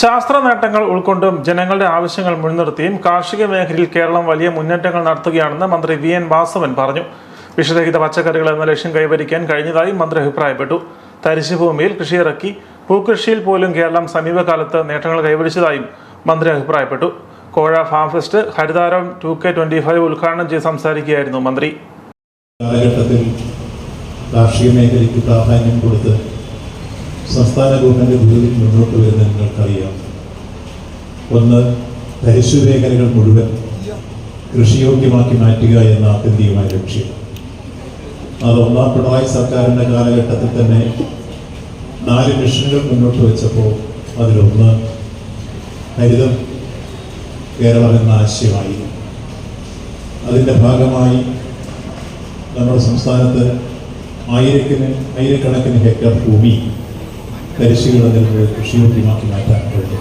ശാസ്ത്ര നേട്ടങ്ങൾ ഉൾക്കൊണ്ടും ജനങ്ങളുടെ ആവശ്യങ്ങൾ മുൻനിർത്തിയും കാർഷിക മേഖലയിൽ കേരളം വലിയ മുന്നേറ്റങ്ങൾ നടത്തുകയാണെന്ന് മന്ത്രി വി എൻ വാസവൻ പറഞ്ഞു. വിഷരഹിത പച്ചക്കറികൾ എന്ന ലക്ഷ്യം കൈവരിക്കാൻ കഴിഞ്ഞതായി മന്ത്രി അഭിപ്രായപ്പെട്ടു. തരിശുഭൂമിയിൽ കൃഷിയിറക്കി പൂക്കൃഷിയിൽ പോലും കേരളം സമീപകാലത്ത് നേട്ടങ്ങൾ കൈവരിച്ചതായും മന്ത്രി അഭിപ്രായപ്പെട്ടു. Kozha farm fest ഹരിതാരം two K twenty five ഉദ്ഘാടനം ചെയ്ത് സംസാരിക്കുകയായിരുന്നു മന്ത്രി. കാലഘട്ടത്തിൽ കാർഷിക മേഖലയ്ക്ക് പ്രാധാന്യം കൊടുത്ത് സംസ്ഥാന ഗവൺമെന്റ് ഭൂമിയിൽ മുന്നോട്ട് വരുന്നത് നിങ്ങൾക്കറിയാം. ഒന്ന് തരിശു മേഖലകൾ മുഴുവൻ കൃഷിയോഗ്യമാക്കി മാറ്റുക എന്ന ആത്യന്തികമായ ലക്ഷ്യം. അത് ഒന്നാം പിണറായി സർക്കാരിന്റെ കാലഘട്ടത്തിൽ തന്നെ നാല് മിഷനുകൾ മുന്നോട്ട് വെച്ചപ്പോൾ അതിലൊന്ന് ഹരിതം കേരളം എന്ന ആശയമായി. അതിന്റെ ഭാഗമായി നമ്മുടെ സംസ്ഥാനത്ത് ആയിരക്കണക്കിന് ആയിരക്കണക്കിന് ഹെക്ടർ ഭൂമി തരിശുകൾ അതിന്റെ കൃഷിയോഗ്യമാക്കി മാറ്റാൻ കഴിഞ്ഞു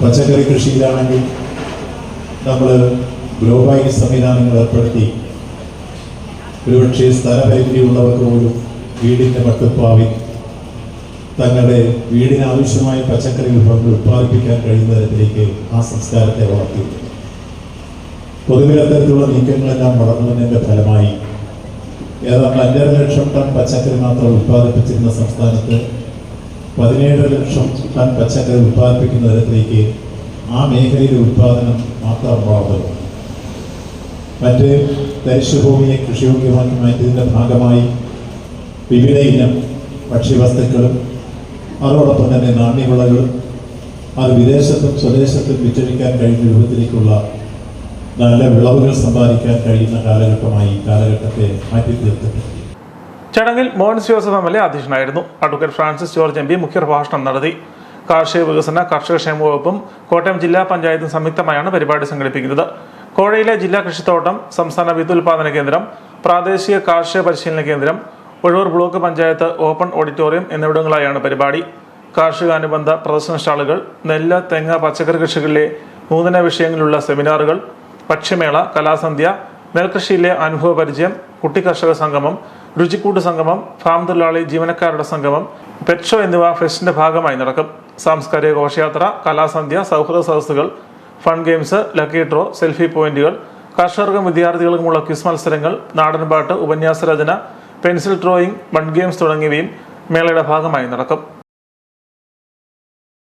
പച്ചക്കറി കൃഷിയിലാണെങ്കിൽ നമ്മൾ ഗ്ലോബായി സംവിധാനങ്ങൾ ഏർപ്പെടുത്തി. ഒരുപക്ഷെ സ്ഥലപരിധിയുള്ളവർക്ക് പോലും വീടിന്റെ മട്ടുപ്പാവിൽ തങ്ങളുടെ വീടിനാവശ്യമായ പച്ചക്കറി വിഭവങ്ങൾ ഉത്പാദിപ്പിക്കാൻ കഴിയുന്ന തരത്തിലേക്ക് ആ സംസ്കാരത്തെ വളർത്തി. പൊതുവിൽ അത്തരത്തിലുള്ള നീക്കങ്ങളെല്ലാം വളർന്നതിന്റെ ഫലമായി ഏതാണ്ട് അഞ്ചര ലക്ഷം ടൺ പച്ചക്കറി മാത്രം ഉത്പാദിപ്പിച്ചിരുന്ന സംസ്ഥാനത്ത് പതിനേഴ് ലക്ഷം ടൺ പച്ചക്കറി ഉത്പാദിപ്പിക്കുന്ന തരത്തിലേക്ക് ആ മേഖലയിലെ ഉത്പാദനം മാത്രം വളർന്നു മറ്റ് തരിശുഭൂമിയെ കൃഷിയോഗ്യമാക്കി മാറ്റിയതിന്റെ ഭാഗമായി വിവിധ ഇനം ഭക്ഷ്യവസ്തുക്കളും അതോടൊപ്പം തന്നെ നാണ്യവിളകളും അത് വിദേശത്തും സ്വദേശത്തും വിറ്റഴിക്കാൻ കഴിയുന്ന രൂപത്തിലേക്കുള്ള നല്ല വിളവുകൾ സമ്പാദിക്കാൻ കഴിയുന്ന കാലഘട്ടമായി കാലഘട്ടത്തെ മാറ്റി തീർത്തിട്ടുണ്ട്. ചടങ്ങിൽ Monce Joseph M L A അധ്യക്ഷനായിരുന്നു. Advocate Francis George M P മുഖ്യപ്രഭാഷണം നടത്തി. കാർഷിക വികസന കർഷക ക്ഷേമ വകുപ്പും കോട്ടയം ജില്ലാ പഞ്ചായത്തും സംയുക്തമായാണ് പരിപാടി സംഘടിപ്പിക്കുന്നത്. കോഴയിലെ ജില്ലാ കൃഷിത്തോട്ടം സംസ്ഥാന വിത്തുൽപാദന കേന്ദ്രം പ്രാദേശിക കാർഷിക പരിശീലന കേന്ദ്രം Ozhur block panchayat open auditorium എന്നിവിടങ്ങളായാണ് പരിപാടി. കാർഷികാനുബന്ധ പ്രദർശന സ്റ്റാളുകൾ നെല്ല് തെങ്ങ് പച്ചക്കറി കൃഷികളിലെ നൂതന വിഷയങ്ങളിലുള്ള സെമിനാറുകൾ ഭക്ഷ്യമേള കലാസന്ധ്യ നെൽകൃഷിയിലെ അനുഭവ പരിചയം കുട്ടി കർഷക സംഗമം രുചിക്കൂട്ട് സംഗമം ഫാം തൊഴിലാളി ജീവനക്കാരുടെ സംഗമം പെറ്റ് ഷോ എന്നിവ ഫെസ്റ്റിന്റെ ഭാഗമായി നടക്കും. സാംസ്കാരിക ഘോഷയാത്ര കലാസന്ധ്യ സൗഹൃദ സദസ്സുകൾ fun games lucky draw selfie പോയിന്റുകൾ കർഷകർക്കും വിദ്യാർത്ഥികൾക്കുമുള്ള ക്വിസ് മത്സരങ്ങൾ നാടൻപാട്ട് ഉപന്യാസ രചന പെൻസിൽ ഡ്രോയിങ് വൺ ഗെയിംസ് തുടങ്ങിയവയും മേളയുടെ ഭാഗമായി നടക്കും.